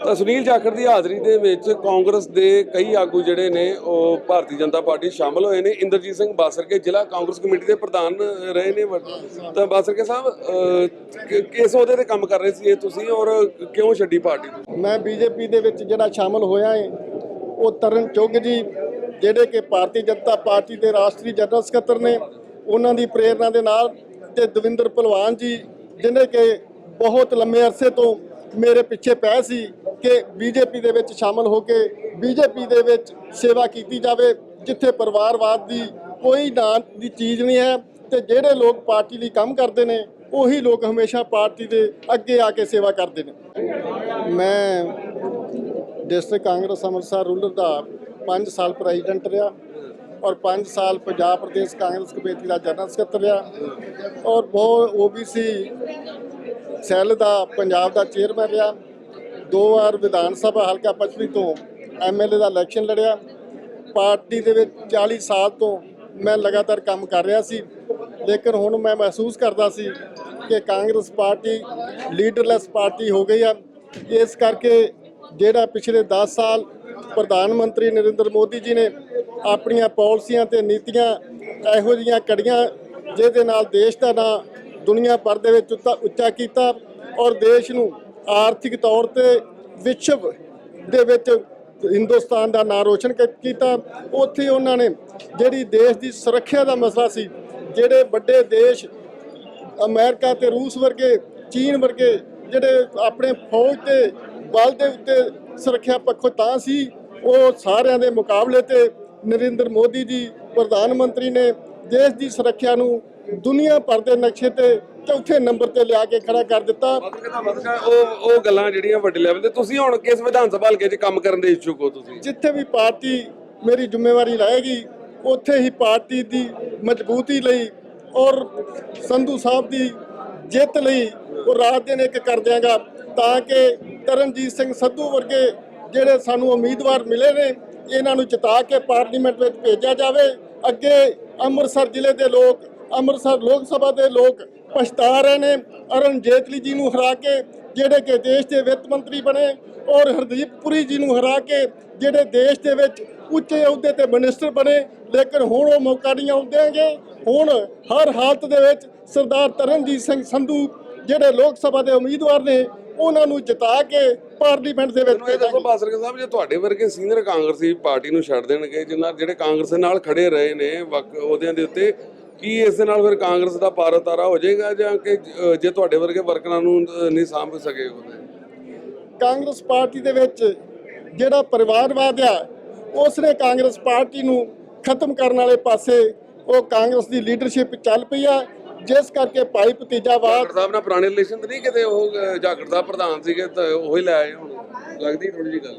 ਤਾਂ ਸੁਨੀਲ ਜਾਖੜ ਦੀ ਹਾਜ਼ਰੀ ਦੇ ਵਿੱਚ ਕਾਂਗਰਸ ਦੇ ਕਈ ਆਗੂ ਜਿਹੜੇ ਨੇ, ਉਹ ਭਾਰਤੀ ਜਨਤਾ ਪਾਰਟੀ 'ਚ ਸ਼ਾਮਲ ਹੋਏ ਨੇ। ਇੰਦਰਜੀਤ ਸਿੰਘ ਬਾਸਰਕੇ ਜ਼ਿਲ੍ਹਾ ਕਾਂਗਰਸ ਕਮੇਟੀ ਦੇ ਪ੍ਰਧਾਨ ਰਹੇ ਨੇ। ਤਾਂ ਬਾਸਰਕੇ ਸਾਹਿਬ ਕਿਸ ਉਹਦੇ ਤੇ ਕੰਮ ਕਰ ਰਹੇ ਸੀ ਇਹ ਤੁਸੀਂ ਔਰ ਕਿਉਂ ਛੱਡੀ ਪਾਰਟੀ ਮੈਂ ਬੀਜੇਪੀ ਦੇ ਵਿੱਚ ਜਿਹੜਾ ਸ਼ਾਮਲ ਹੋਇਆ ਹੈ ਉਹ ਤਰਨ ਚੁੱਗ ਜੀ, ਜਿਹੜੇ ਕਿ ਭਾਰਤੀ ਜਨਤਾ ਪਾਰਟੀ ਦੇ ਰਾਸ਼ਟਰੀ ਜਨਰਲ ਸਕੱਤਰ ਨੇ, ਉਹਨਾਂ ਦੀ ਪ੍ਰੇਰਣਾ ਦੇ ਨਾਲ ਤੇ ਦਵਿੰਦਰ ਭਲਵਾਨ ਜੀ ਜਿਹਨੇ ਕਿ ਬਹੁਤ ਲੰਮੇ ਅਰਸੇ ਤੋਂ ਮੇਰੇ ਪਿੱਛੇ ਪੈ ਸੀ ਕਿ ਬੀਜੇਪੀ ਦੇ ਵਿੱਚ ਸ਼ਾਮਲ ਹੋ ਕੇ ਬੀਜੇਪੀ ਦੇ ਵਿੱਚ ਸੇਵਾ ਕੀਤੀ ਜਾਵੇ, ਜਿੱਥੇ ਪਰਿਵਾਰਵਾਦ ਦੀ ਕੋਈ ਨਾਂ ਦੀ ਚੀਜ਼ ਨਹੀਂ ਹੈ ਤੇ ਜਿਹੜੇ ਲੋਕ ਪਾਰਟੀ ਲਈ ਕੰਮ ਕਰਦੇ ਨੇ, ਉਹੀ ਲੋਕ ਹਮੇਸ਼ਾ ਪਾਰਟੀ ਦੇ ਅੱਗੇ ਆ ਕੇ ਸੇਵਾ ਕਰਦੇ ਨੇ। ਮੈਂ ਡਿਸਟ੍ਰਿਕਟ ਕਾਂਗਰਸ ਅੰਮ੍ਰਿਤਸਰ ਰੂਰਲ ਦਾ 5 ਸਾਲ ਪ੍ਰੈਜ਼ੀਡੈਂਟ ਰਿਹਾ ਔਰ 5 ਸਾਲ ਪੰਜਾਬ ਪ੍ਰਦੇਸ਼ ਕਾਂਗਰਸ ਕਮੇਟੀ ਦਾ ਜਨਰਲ ਸਕੱਤਰ ਰਿਹਾ ਔਰ ਬਹੁਤ ਓਬੀਸੀ ਸੈੱਲ ਦਾ ਪੰਜਾਬ ਦਾ ਚੇਅਰਮੈਨ ਰਿਹਾ। ਦੋ ਵਾਰ ਵਿਧਾਨ ਸਭਾ ਹਲਕਾ ਪੱਛਮੀ ਤੋਂ ਐਮਐਲਏ ਦਾ ਇਲੈਕਸ਼ਨ ਲੜਿਆ। ਪਾਰਟੀ ਦੇ ਵਿੱਚ 40 ਸਾਲ ਤੋਂ ਮੈਂ ਲਗਾਤਾਰ ਕੰਮ ਕਰ ਰਿਹਾ ਸੀ। ਲੇਕਿਨ ਹੁਣ ਮੈਂ ਮਹਿਸੂਸ ਕਰਦਾ ਸੀ ਕਿ ਕਾਂਗਰਸ ਪਾਰਟੀ ਲੀਡਰਲੈਸ ਪਾਰਟੀ ਹੋ ਗਈ ਆ। ਇਸ ਕਰਕੇ ਜਿਹੜਾ ਪਿਛਲੇ 10 ਸਾਲ ਪ੍ਰਧਾਨ ਮੰਤਰੀ ਨਰਿੰਦਰ ਮੋਦੀ ਜੀ ਨੇ ਆਪਣੀਆਂ ਪਾਲਿਸੀਆਂ ਤੇ ਨੀਤੀਆਂ ਇਹੋ ਜਿਹੀਆਂ ਕੜੀਆਂ ਜਿਹਦੇ ਨਾਲ ਦੇਸ਼ ਦਾ ਨਾਂ ਦੁਨੀਆ ਭਰ ਦੇ ਵਿੱਚ ਉੱਚਾ- ਉੱਚਾ ਕੀਤਾ ਔਰ ਦੇਸ਼ ਨੂੰ ਆਰਥਿਕ ਤੌਰ ਤੇ ਵਿਸ਼ਵ ਦੇ ਵਿੱਚ ਹਿੰਦੁਸਤਾਨ ਦਾ ਨਾਂ ਰੋਸ਼ਨ ਕ- ਕੀਤਾ। ਉੱਥੇ ਉਹਨਾਂ ਨੇ ਜਿਹੜੀ ਦੇਸ਼ ਦੀ ਸੁਰੱਖਿਆ ਦਾ ਮਸਲਾ ਸੀ, ਜਿਹੜੇ ਵੱਡੇ ਦੇਸ਼ ਅਮਰੀਕਾ ਤੇ ਰੂਸ ਵਰਗੇ, ਚੀਨ ਵਰਗੇ ਜਿਹੜੇ ਆਪਣੇ ਫੌਜ ਦੇ ਬਲ ਦੇ ਉੱਤੇ ਸੁਰੱਖਿਆ ਪੱਖੋਂ ਤਾਂ ਸੀ, ਉਹ ਸਾਰਿਆਂ ਦੇ ਮੁਕਾਬਲੇ ਤੇ ਨਰਿੰਦਰ ਮੋਦੀ ਜੀ, ਪ੍ਰਧਾਨ ਮੰਤਰੀ ਨੇ ਦੇਸ਼ ਦੀ ਸੁਰੱਖਿਆ ਨੂੰ ਦੁਨੀਆ ਭਰ ਦੇ ਨਕਸ਼ੇ ਤੇ ਚੌਥੇ ਨੰਬਰ ਤੇ ਲਿਆ ਕੇ ਖੜਾ ਕਰ ਦਿੱਤਾ। ਉਹ ਉਹ ਗੱਲਾਂ ਜਿਹੜੀਆਂ ਵੱਡੇ ਲੈਵਲ ਤੇ ਤੁਸੀਂ ਹੁਣ ਕਿਸ ਵਿਧਾਨ ਸਭਾ ਹਲਕੇ 'ਚ ਕੰਮ ਕਰਨ ਦੇ ਇੱਛੁਕ ਹੋ ਤੁਸੀਂ? ਜਿੱਥੇ ਵੀ ਪਾਰਟੀ ਮੇਰੀ ਜ਼ਿੰਮੇਵਾਰੀ ਲਏਗੀ ਉੱਥੇ ਹੀ ਪਾਰਟੀ ਦੀ ਮਜ਼ਬੂਤੀ ਲਈ ਔਰ ਸੰਧੂ ਸਾਹਿਬ ਦੀ ਜਿੱਤ ਲਈ ਉਹ ਰਾਤ ਦਿਨ ਇੱਕ ਕਰ ਦਿਆਂਗਾ ਤਾਂ ਕਿ ਤਰਨਜੀਤ ਸਿੰਘ ਸੰਧੂ ਵਰਗੇ ਜਿਹੜੇ ਸਾਨੂੰ ਉਮੀਦਵਾਰ ਮਿਲੇ ਨੇ ਇਹਨਾਂ ਨੂੰ ਜਿਤਾ ਕੇ ਪਾਰਲੀਮੈਂਟ ਵਿੱਚ ਭੇਜਿਆ ਜਾਵੇ। ਅੱਗੇ ਅੰਮ੍ਰਿਤਸਰ ਜ਼ਿਲ੍ਹੇ ਦੇ ਲੋਕ ਅੰਮ੍ਰਿਤਸਰ ਲੋਕ ਸਭਾ ਦੇ ਲੋਕ ਪਛਤਾ ਰਹੇ ਨੇ। ਅਰੁਣ ਜੇਤਲੀ ਜੀ ਨੂੰ ਹਰਾ ਕੇ ਜਿਹੜੇ ਕਿ ਦੇਸ਼ ਦੇ ਵਿੱਤ ਮੰਤਰੀ ਬਣੇ ਔਰ ਹਰਦੀਪ ਪੁਰੀ ਜੀ ਨੂੰ ਹਰਾ ਕੇ ਜਿਹੜੇ ਦੇਸ਼ ਦੇ ਵਿੱਚ ਉੱਚੇ ਅਹੁਦੇ ਤੇ ਮਿਨਿਸਟਰ ਬਣੇ। ਲੇਕਿਨ ਹੁਣ ਉਹ ਮੌਕਾ ਨਹੀਂ ਆਉਣ ਹੁਣ ਹਰ ਹਾਲਤ ਦੇ ਵਿੱਚ ਸਰਦਾਰ ਤਰਨਜੀਤ ਸਿੰਘ ਸੰਧੂ ਜਿਹੜੇ ਲੋਕ ਸਭਾ ਦੇ ਉਮੀਦਵਾਰ ਨੇ, ਉਹਨਾਂ ਨੂੰ ਜਿਤਾ ਕੇ ਪਾਰਲੀਮੈਂਟ ਦੇ ਵਿੱਚ ਇਹ ਦੱਸੋ ਬਾਸਰਕੇ ਸਾਹਿਬ, ਜੇ ਤੁਹਾਡੇ ਵਰਗੇ ਸੀਨੀਅਰ ਕਾਂਗਰਸੀ ਪਾਰਟੀ ਨੂੰ ਛੱਡ ਦੇਣਗੇ ਜਿਨ੍ਹਾਂ ਜਿਹੜੇ ਕਾਂਗਰਸ ਦੇ ਨਾਲ ਖੜੇ ਰਹੇ ਨੇ, ਵਕ ਅਹੁਦਿਆਂ ਦੇ ਉੱਤੇ ਕੀ ਇਸ ਦੇ ਨਾਲ ਫਿਰ ਕਾਂਗਰਸ ਦਾ ਪਾਰਾ ਤਾਰਾ ਹੋ ਜਾਏਗਾ ਜਾਂ ਕਿ ਜੇ ਤੁਹਾਡੇ ਵਰਗੇ ਵਰਕਰਾਂ ਨੂੰ ਨਹੀਂ ਸਾਂਭ ਸਕੇ ਉਹਦੇ ਕਾਂਗਰਸ ਪਾਰਟੀ ਦੇ ਵਿੱਚ ਜਿਹੜਾ ਪਰਿਵਾਰਵਾਦ ਆ ਉਸ ਨੇ ਕਾਂਗਰਸ ਪਾਰਟੀ ਨੂੰ ਖਤਮ ਕਰਨ ਵਾਲੇ ਪਾਸੇ ਉਹ ਕਾਂਗਰਸ ਦੀ ਲੀਡਰਸ਼ਿਪ ਚੱਲ ਪਈ ਆ ਜਿਸ ਕਰਕੇ ਭਾਈ ਭਤੀਜਾਵਾਦ ਸਾਹਿਬ ਨਾਲ ਪੁਰਾਣੇ ਰਿਲੇਸ਼ਨ ਤੇ ਨਹੀਂ ਕਿਤੇ ਉਹ ਜਾਖੜ ਸਾਹਿਬ ਪ੍ਰਧਾਨ ਸੀਗੇ ਤਾਂ ਉਹ ਹੀ ਲੈ ਆਏ ਹੁਣ। ਲੱਗਦੀ ਥੋੜੀ ਜਿਹੀ ਗੱਲ?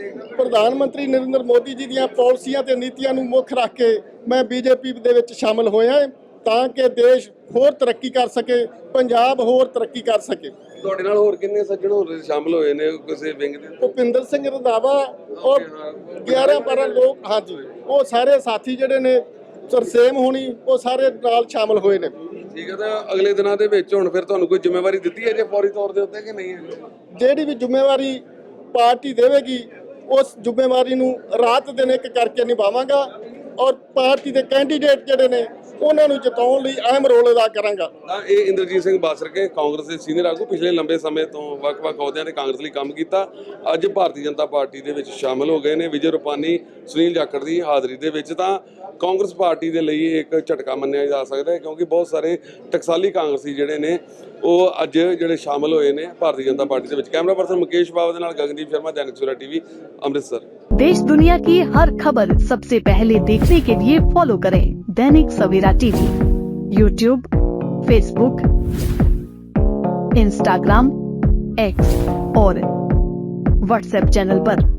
ਹੈ ਪ੍ਰਧਾਨ ਮੰਤਰੀ ਨਰਿੰਦਰ ਮੋਦੀ ਜੀ ਦੀਆਂ ਪਾਲਿਸੀਆਂ ਤੇ ਨੀਤੀਆਂ ਨੂੰ ਮੁੱਖ ਰੱਖ ਕੇ ਮੈਂ ਬੀਜੇਪੀ ਦੇ ਵਿੱਚ ਸ਼ਾਮਲ ਹੋਇਆ ਹਾਂ ਤਾਂ ਕਿ ਦੇਸ਼ ਹੋਰ ਤਰੱਕੀ ਕਰ ਸਕੇ ਪੰਜਾਬ ਹੋਰ ਤਰੱਕੀ ਕਰ ਸਕੇ। ਤੁਹਾਡੇ ਨਾਲ ਹੋਰ ਕਿੰਨੇ ਸੱਜਣ ਹੋਰ ਸ਼ਾਮਲ ਹੋਏ ਨੇ ਕਿਸੇ ਵਿੰਗ ਦੇ? ਭੁਪਿੰਦਰ ਸਿੰਘ ਰੰਧਾਵਾ ਔਰ 11 12 ਲੋਕ ਹਾਂਜੀ ਉਹ ਸਾਰੇ ਸਾਥੀ ਜਿਹੜੇ ਨੇ ਸਰਸੇਮ ਹੋਣੀ ਉਹ ਸਾਰੇ ਨਾਲ ਸ਼ਾਮਲ ਹੋਏ ਨੇ। ਠੀਕ ਹੈ ਤਾਂ ਅਗਲੇ ਦਿਨਾਂ ਦੇ ਵਿੱਚ ਹੁਣ ਫਿਰ ਤੁਹਾਨੂੰ ਕੋਈ ਜ਼ਿੰਮੇਵਾਰੀ ਦਿੱਤੀ ਹੈ ਜੇ ਫੌਰੀ ਤੌਰ ਦੇ ਉੱਤੇ ਕਿ ਨਹੀਂ ਹੈ? ਜਿਹੜੀ ਵੀ ਜ਼ਿੰਮੇਵਾਰੀ ਪਾਰਟੀ ਦੇਵੇਗੀ, ਉਸ ਜ਼ਿੰਮੇਵਾਰੀ ਨੂੰ ਰਾਤ ਦਿਨ ਇੱਕ ਕਰਕੇ ਨਿਭਾਵਾਂਗਾ ਔਰ ਪਾਰਟੀ ਦੇ ਕੈਂਡੀਡੇਟ ਜਿਹੜੇ ਨੇ, ਉਹਨਾਂ ਨੂੰ ਜਿਤਾਉਣ ਲਈ ਅਹਿਮ ਰੋਲ ਅਦਾ ਕਰਾਂਗਾ। ਇਹ ਇੰਦਰਜੀਤ ਸਿੰਘ ਬਾਸਰਕੇ ਕਾਂਗਰਸ ਦੇ ਸੀਨੀਅਰ ਆਗੂ, ਪਿਛਲੇ ਲੰਬੇ ਸਮੇਂ ਤੋਂ ਵੱਖ-ਵੱਖ ਅਹੁਦਿਆਂ ਤੇ ਕਾਂਗਰਸ ਲਈ ਕੰਮ ਕੀਤਾ। ਅੱਜ ਭਾਰਤੀ ਜਨਤਾ ਪਾਰਟੀ ਦੇ ਵਿੱਚ ਸ਼ਾਮਲ ਹੋ ਗਏ ਨੇ ਵਿਜੇ ਰੂਪਾਨੀ, ਸੁਨੀਲ ਜਾਖੜ ਦੀ ਹਾਜ਼ਰੀ ਦੇ ਵਿੱਚ। ਤਾਂ ਕਾਂਗਰਸ ਪਾਰਟੀ ਦੇ ਲਈ ਇੱਕ ਝਟਕਾ ਮੰਨਿਆ ਜਾ ਸਕਦਾ ਹੈ ਕਿਉਂਕਿ ਬਹੁਤ ਸਾਰੇ ਟਕਸਾਲੀ ਕਾਂਗਰਸੀ ਜਿਹੜੇ ਨੇ ਉਹ ਅੱਜ ਜਿਹੜੇ ਸ਼ਾਮਲ ਹੋਏ ਨੇ ਭਾਰਤੀ ਜਨਤਾ ਪਾਰਟੀ ਦੇ ਵਿੱਚ ਕੈਮਰਾ ਪਰਸਨ ਮੁਕੇਸ਼ ਬਾਬਾ ਦੇ ਨਾਲ ਗਗਨਦੀਪ ਸ਼ਰਮਾ ਦੈਨਿਕ ਸਵੇਰਾ ਟੀਵੀ ਅੰਮ੍ਰਿਤਸਰ देश दुनिया की हर खबर सबसे पहले देखने के लिए फॉलो करें Dainik Savera TV YouTube Facebook Instagram X और व्हाट्सएप चैनल पर।